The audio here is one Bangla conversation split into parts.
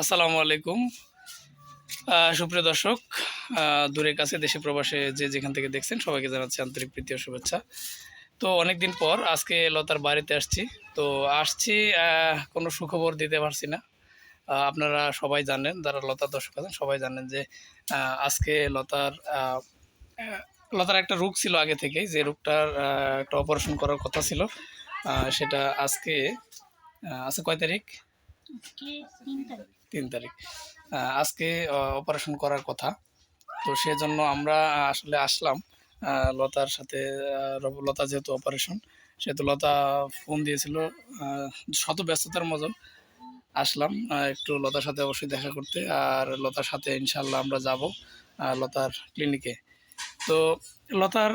আসসালামু আলাইকুম। সুপ্রিয় দর্শক দূরের কাছে, দেশে প্রবাসে যে যেখান থেকে দেখছেন, সবাইকে জানাচ্ছি আন্তরিক প্রীতি ও শুভেচ্ছা। তো অনেক দিন পর আজকে লতার বাড়িতে আসছি। তো আসছি কোনো সুখবর দিতে পারছি না। আপনারা সবাই জানেন, যারা লতার দর্শক আছেন, সবাই জানেন যে আজকে লতার লতার একটা রোগ ছিল আগে থেকে যে রোগটার একটা অপারেশন করার কথা ছিল। সেটা আজকে আছে কয় তারিখ। তিন তারিখ। আজকে অপারেশন করার কথা। তো সেজন্য আমরা আসলে আসলাম। লতার সাথে লতা যেহেতু অপারেশন সেহেতু লতা ফোন দিয়েছিল শত ব্যস্ততার মতো আসলাম একটু লতার সাথে অবশ্যই দেখা করতে। আর লতার সাথে ইনশাল্লাহ আমরা যাব লতার ক্লিনিকে তো লতার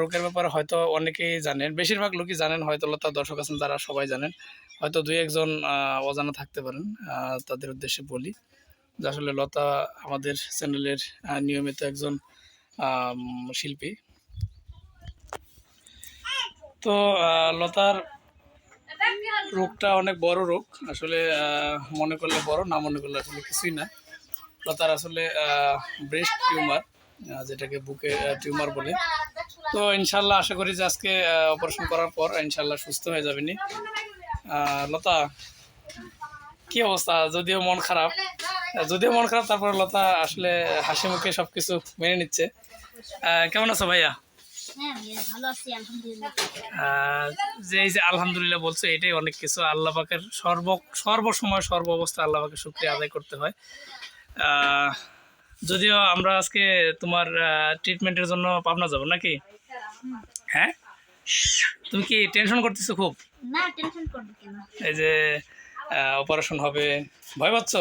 রোগের ব্যাপারে হয়তো অনেকেই জানেন, বেশিরভাগ লোকই জানেন, হয়তো লতার দর্শক আছেন, যারা সবাই জানেন। হয়তো দুই একজন অজানা থাকতে পারেন তাদের উদ্দেশ্যে বলি যে আসলে লতা আমাদের চ্যানেলের নিয়মিত একজন শিল্পী। তো লতার রোগটা অনেক বড় রোগ। আসলে মনে করলে বড়, না মনে করলে আসলে কিছুই না। লতার আসলে ব্রেস্ট টিউমার। যেটাকে বুকে টিউমার বলে। তো ইনশাল্লাহ আশা করি যে আজকে অপারেশন করার পর ইনশাল্লাহ সুস্থ হয়ে যাবেনি। লতা কি অবস্থা? যদিও মন খারাপ। যদিও মন খারাপ তারপর লতা আসলে হাসি মুখে সবকিছু মেনে নিচ্ছে। কেমন আছো ভাইয়া? হ্যাঁ যে এই যে আলহামদুলিল্লাহ বলছো এটাই অনেক কিছু। আল্লাহ পাকের সর্ব সর্বসময় সর্ব অবস্থা আল্লাহ পাকের শুক্রিয়া আদায় করতে হয়। আহ, যদিও আমরা আজকে তোমার ট্রিটমেন্টের জন্য পাবনা যাব নাকি? হ্যাঁ? তুমি কি টেনশন করতেছো খুব? না টেনশন করবে এই যে অপারেশন হবে। ভয় পাচ্ছ?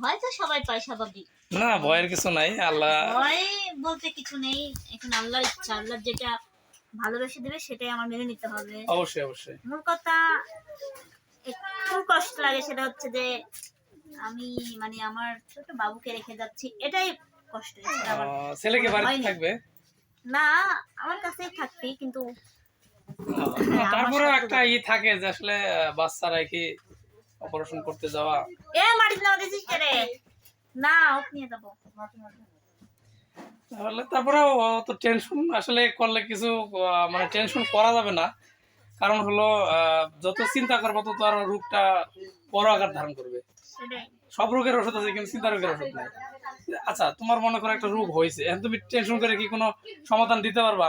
ভয় তো সবাই পায় স্বাভাবিক। না ভয়ের কিছু নাই আল্লাহ ভয় বলতে কিছু নেই। এখন আল্লাহর ইচ্ছা আল্লাহ যেটা ভালোবেসে দেবে সেটাই আমার মেনে নিতে হবে। অবশ্যই অবশ্যই। মূল কথা একটু কষ্ট লাগে সেটা হচ্ছে যে আমি মানে আমার ছোট বাবুকে রেখে যাচ্ছি। এটাই কষ্ট ছেলেকে বাড়িতে থাকবে? না আমার কাছেই থাকবি কিন্তু আহ, তারপরেও একটা ই থাকে যে আসলে আহ, বাচ্চারা কি অপারেশন করতে যাওয়া? এ মাটিতে নামা দিছিস কে রে? না ওকে নিয়ে যাব। তাহলে তারপরেও তো টেনশন আসলে করলে কিছু মানে টেনশন করা যাবে না। কারণ হলো যত চিন্তা করব তত আর রোগটা বড় আকার ধারণ করবে। সব রোগের ওষুধ আছে কিন্তু চিন্তা রোগের ওষুধ নাই। আচ্ছা তোমার মনে করো একটা রোগ হয়েছে এখন তুমি টেনশন করে কি কোনো সমাধান দিতে পারবা?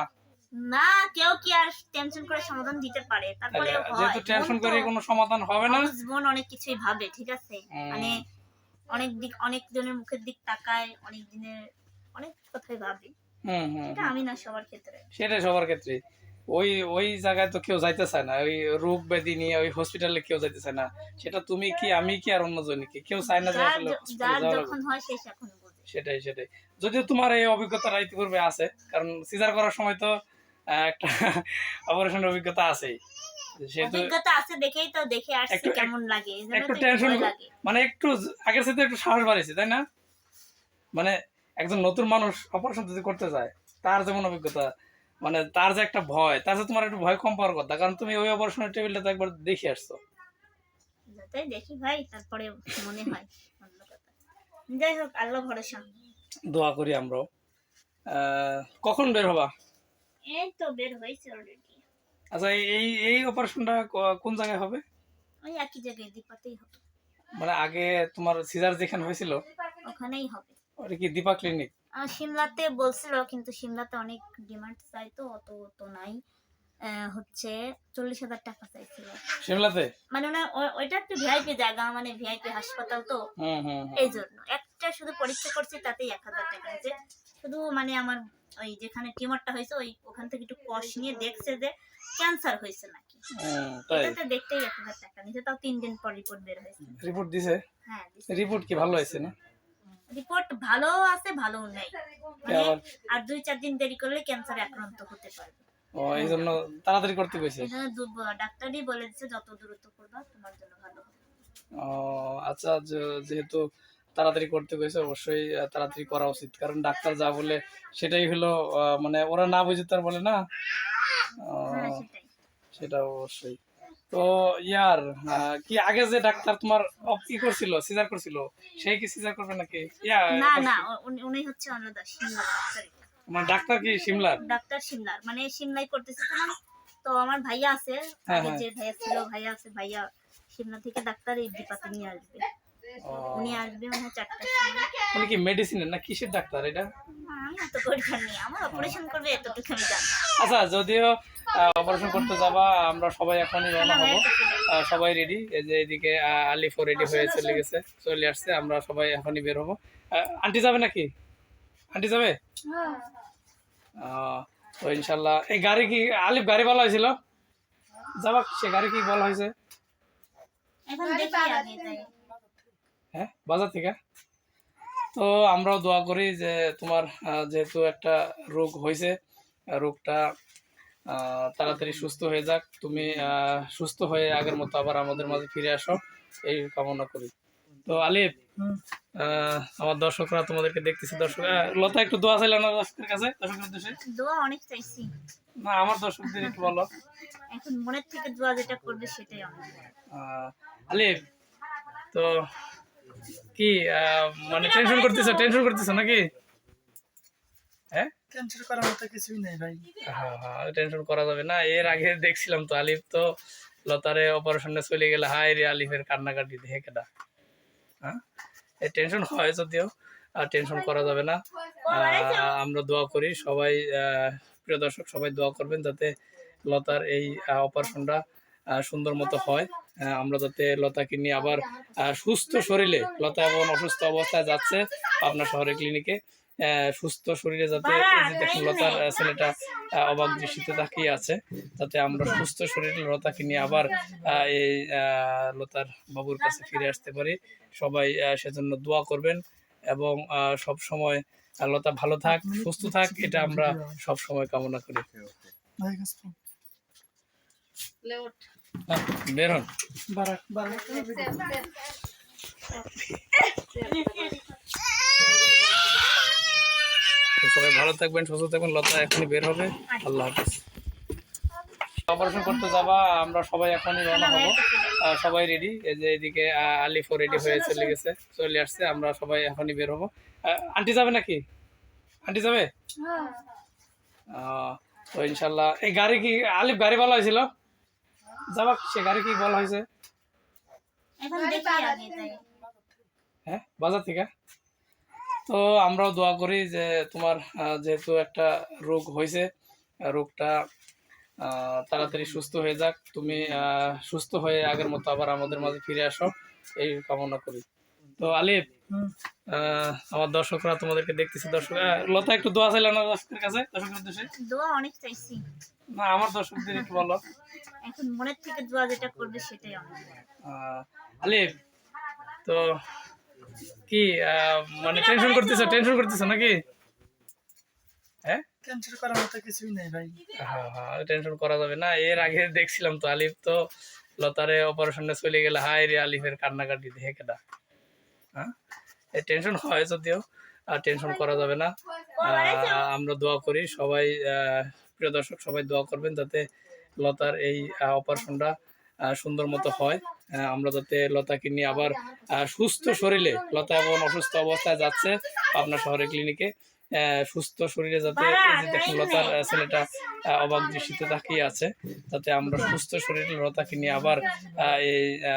না কেউ কি আর টেনশন করে সমাধান দিতে পারে? তারপরে যেহেতু টেনশন করে কোনো সমাধান হবে না। জীবন অনেক কিছুই ভাবে ঠিক আছে? মানে অনেক দিক অনেক জনের মুখের দিক তাকায় অনেক দিনের অনেক কথাই ভাবে। হুম হুম এটা আমি না সবার ক্ষেত্রে। সেটাই সবার ক্ষেত্রে। ওই ওই জায়গায় তো কেউ যাইতে চায় না। ওই রোগ ব্যাধি নিয়ে ওই হসপিটালে কেউ যাইতে চায় না। সেটা তুমি কি আমি কি আর অন্য জন কি? কেউ চায় না যে আসলে সেটাই সেটাই। যদিও তোমার এই অভিজ্ঞতা ইতিপূর্বে আছে কারণ সিজার করার সময় তো একটা অপারেশনের অভিজ্ঞতা আছেই। অভিজ্ঞতা আছে দেখেই তো দেখে আসছি একটু- কেমন লাগে। একটু টেনশন মানে একটু আগের সাথে একটু সাহস বাড়িয়েছে তাই না? মানে একজন নতুন মানুষ অপারেশন যদি করতে যায় তার যেমন অভিজ্ঞতা মানে তার যে একটা ভয় তার তোমার একটু ভয় কম পাওয়ার কথা কারণ তুমি ওই অপারেশনের টেবিলটা তো একবার দেখে আসছো। যাতে দেখি ভাই তারপরে মনে হয় যাই হোক আল্লাহ ভরসা। দোয়া করি আমরাও। কখন বের হবা? এই তো বের অলরেডি আচ্ছা এই- এই অপারেশনটা কোন জায়গায় হবে? ওই একই জায়গায় দীপাতেই হবে। মানে আগে তোমার সিজার যেখানে হয়েছিল ওখানেই হবে। ওটা কি দীপা ক্লিনিক সিমলাতে বলছিল কিন্তু সিমলাতে অনেক ডিমান্ড চাই তো অত তো নাই। হচ্ছে চল্লিশ হাজার টাকা চাইছিল। শিমলাতে মানে ওনা- ওইটা একটু ভিআইপি জায়গা মানে ভিআইপি হাসপাতাল তো। এই জন্য। একটা শুধু পরীক্ষা করছি তাতেই এক হাজার টাকা আছে। শুধু মানে আমার ওই যেখানে টিউমারটা হয়েছে ওই ওখান থেকে একটু কষ নিয়ে দেখছে যে ক্যান্সার হয়েছে নাকি। এটাতে দেখতেই এক হাজার টাকা নিচে তাও তিন দিন পর রিপোর্ট বের হয়েছে। রিপোর্ট দিছে? হ্যাঁ রিপোর্ট কি ভালো হয়েছে না? রিপোর্ট ভালো আছে ভালো নেই। আর দুই চার দিন দেরি করলে ক্যান্সারে আক্রান্ত হতে পারবে। ও এই জন্য তাড়াতাড়ি করতে কইছে এই ডাক্তারই বলে দিচ্ছে যত দ্রুত করবা তোমার জন্য ভালো হবে। ও আচ্ছা যেহেতু তাড়াতাড়ি করতে কইছে অবশ্যই তাড়াতাড়ি করা উচিত। কারণ ডাক্তার যা বলে সেটাই হলো মানে ওরা না বুঝে তার বলে না? হ্যাঁ সেটা অবশ্যই। তো ইয়ার কি আগে যে ডাক্তার তোমার কি করছিল সিজার করছিল সেই কি সিজার করবে নাকি? না না উনি- হচ্ছে অন্নদা সিমলার ডাক্তার এটা। ডাক্তার কি সিমলার? ডাক্তার সিমলার। মানে সিমলাই করতেছে তো না? তো আমার ভাইয়া আছে হ্যাঁ, আগে হ্যাঁ। যে ভাইয়া ছিল ভাইয়া আছে ভাইয়া সিমলা থেকে ডাক্তার এই বিপাতে নিয়ে আসবে। উনি আসবে মানে চারটার সময়। উনি কি মেডিসিনের না কিসের ডাক্তার এটা? আমি এত পরীক্ষা নেই। আমার অপারেশন করবে এতটুকু আমি জানি। আচ্ছা যদিও অপারেশন করতে যাবা আমরা সবাই এখনই রওনা হব। সবাই রেডি এই যে এদিকে আলিফও রেডি হয়ে চলে গেছে চলে আসছে আমরা সবাই এখনই বের হব। আন্টি যাবে নাকি? আন্টি যাবে? আহ, তো ইনশাল্লাহ এই গাড়ি কি আলিফ গাড়ি বলা হয়েছিল? যাবা সে গাড়ি কি বলা হয়েছে? এখন দেখি আগে যাই হ্যাঁ বাজার থেকে। তো আমরাও দোয়া করি যে তোমার যেহেতু একটা রোগ হয়েছে রোগটা তাড়াতাড়ি সুস্থ হয়ে যাক। তুমি সুস্থ হয়ে আগের মতো আবার আমাদের মাঝে ফিরে আসো। এই কামনা করি। তো আলিফ আমার দর্শকরা তোমাদেরকে দেখতেছে। দর্শক লতা একটু দোয়া চাইলাম না দর্শকের কাছে? দর্শকের উদ্দেশ্যে? দোয়া অনেক চাইছি। না আমার দর্শকদের একটু বলো। এখন মনের থেকে দোয়া যেটা করবে সেটাই আলিফ তো কি মানে টেনশন করতেছো টেনশন করতেছো নাকি? হ্যাঁ? টেনশন করার মতো কিছুই নেই ভাই। হ্যাঁ হ্যাঁ টেনশন করা যাবে না। এর আগে দেখছিলাম তো আলিফ তো লতারে অপারেশনে চলে গেলে হাই রে আলিফের কান্নাকাটি দেখে কেটা হ্যাঁ? এই টেনশন হয় যদিও আর টেনশন করা যাবে না। আমরা দোয়া করি সবাই প্রিয় দর্শক সবাই দোয়া করবেন যাতে লতার এই অপারেশনটা সুন্দর মতো হয়। আমরা যাতে লতাকে নিয়ে আবার সুস্থ শরীরে লতা এখন অসুস্থ অবস্থায় যাচ্ছে আপনার শহরের ক্লিনিকে আহ, সুস্থ শরীরে যাতে দেখুন লতার ছেলেটা অবাক দৃষ্টিতে তাকিয়ে আছে। যাতে আমরা সুস্থ শরীরে লতাকে নিয়ে আবার আহ, এই আহ, লতার বাবুর কাছে ফিরে আসতে পারি। সবাই সেজন্য দোয়া করবেন এবং সব সময় লতা ভালো থাক সুস্থ থাক এটা আমরা সব সময় কামনা করি। বের হন। সবাই ভালো থাকবেন সুস্থ থাকবেন। লতা এখনই বের হবে। আল্লাহ হাফিজ। অপারেশন করতে যাবা আমরা সবাই এখনই রওনা হব। সবাই রেডি এই যে এদিকে আলিফও রেডি হয়ে চলে গেছে চলে আসছে। আমরা সবাই এখনই বের হব। আন্টি যাবে নাকি? আন্টি যাবে? আহ, তো ইনশাল্লাহ এই গাড়ি কি আলিফ গাড়ি ভালো হয়েছিল? যাবা সে গাড়ি কি বলা হয়েছে? হ্যাঁ বাজার থেকে? তো আমরাও দোয়া করি যে তোমার যেহেতু একটা রোগ হয়েছে রোগটা আহ, তাড়াতাড়ি সুস্থ হয়ে যাক। তুমি আহ, সুস্থ হয়ে আগের মতো আবার আমাদের মাঝে ফিরে আসো। এই কামনা করি। তো আলিফ আমার দর্শকরা তোমাদেরকে দেখতেছে। দর্শক লতা একটু দোয়া চাইলাম না দর্শকের কাছে দর্শকের উদ্দেশ্যে? দোয়া অনেক চাইছি। না আমার দর্শকদের একটু বলো। এখন মনের থেকে দোয়া যেটা করবে সেটাই আলিফ তো কি আহ, মানে টেনশন করতেছো টেনশন করতেছো নাকি? হ্যাঁ? টেনশন করার মতো কিছুই নেই ভাই। হ্যাঁ হ্যাঁ টেনশন করা যাবে না। এর আগে দেখছিলাম তো আলিফ তো লতারে অপারেশনে চলে গেলে হাই রে আলিফের কান্নাকাটি দেখে কেটা হ্যাঁ? টেনশন হয় যদিও, আর টেনশন করা যাবে না। আমরা দোয়া করি সবাই প্রিয় দর্শক, সবাই দোয়া করবেন যাতে লতার এই অপারেশনটা সুন্দর মতো হয়। আমরা যাতে লতাকে নিয়ে আবার সুস্থ শরীরে, লতা এবং অসুস্থ অবস্থায় যাচ্ছে আপনার শহরের ক্লিনিকে সুস্থ শরীরে যাতে লতার ছেলেটা অবাক দৃষ্টিতে তাকিয়ে আছে যাতে আমরা সুস্থ শরীরে লতাকে নিয়ে আবার আহ, এই আহ,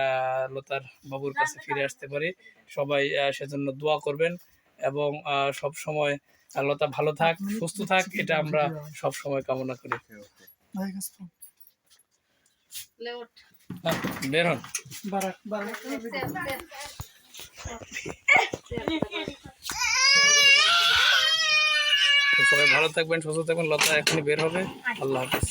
লতার বাবুর কাছে ফিরে আসতে পারি। সবাই আহ, সেজন্য দোয়া করবেন এবং সব সময় লতা ভালো থাক সুস্থ থাক এটা আমরা সব সময় কামনা করি। ভাই কাছে হ্যাঁ, বের হন বারাক বারাক তো সবাই ভালো থাকবেন সুস্থ থাকবেন লতা এখনই বের হবে। আল্লাহ হাফিজ।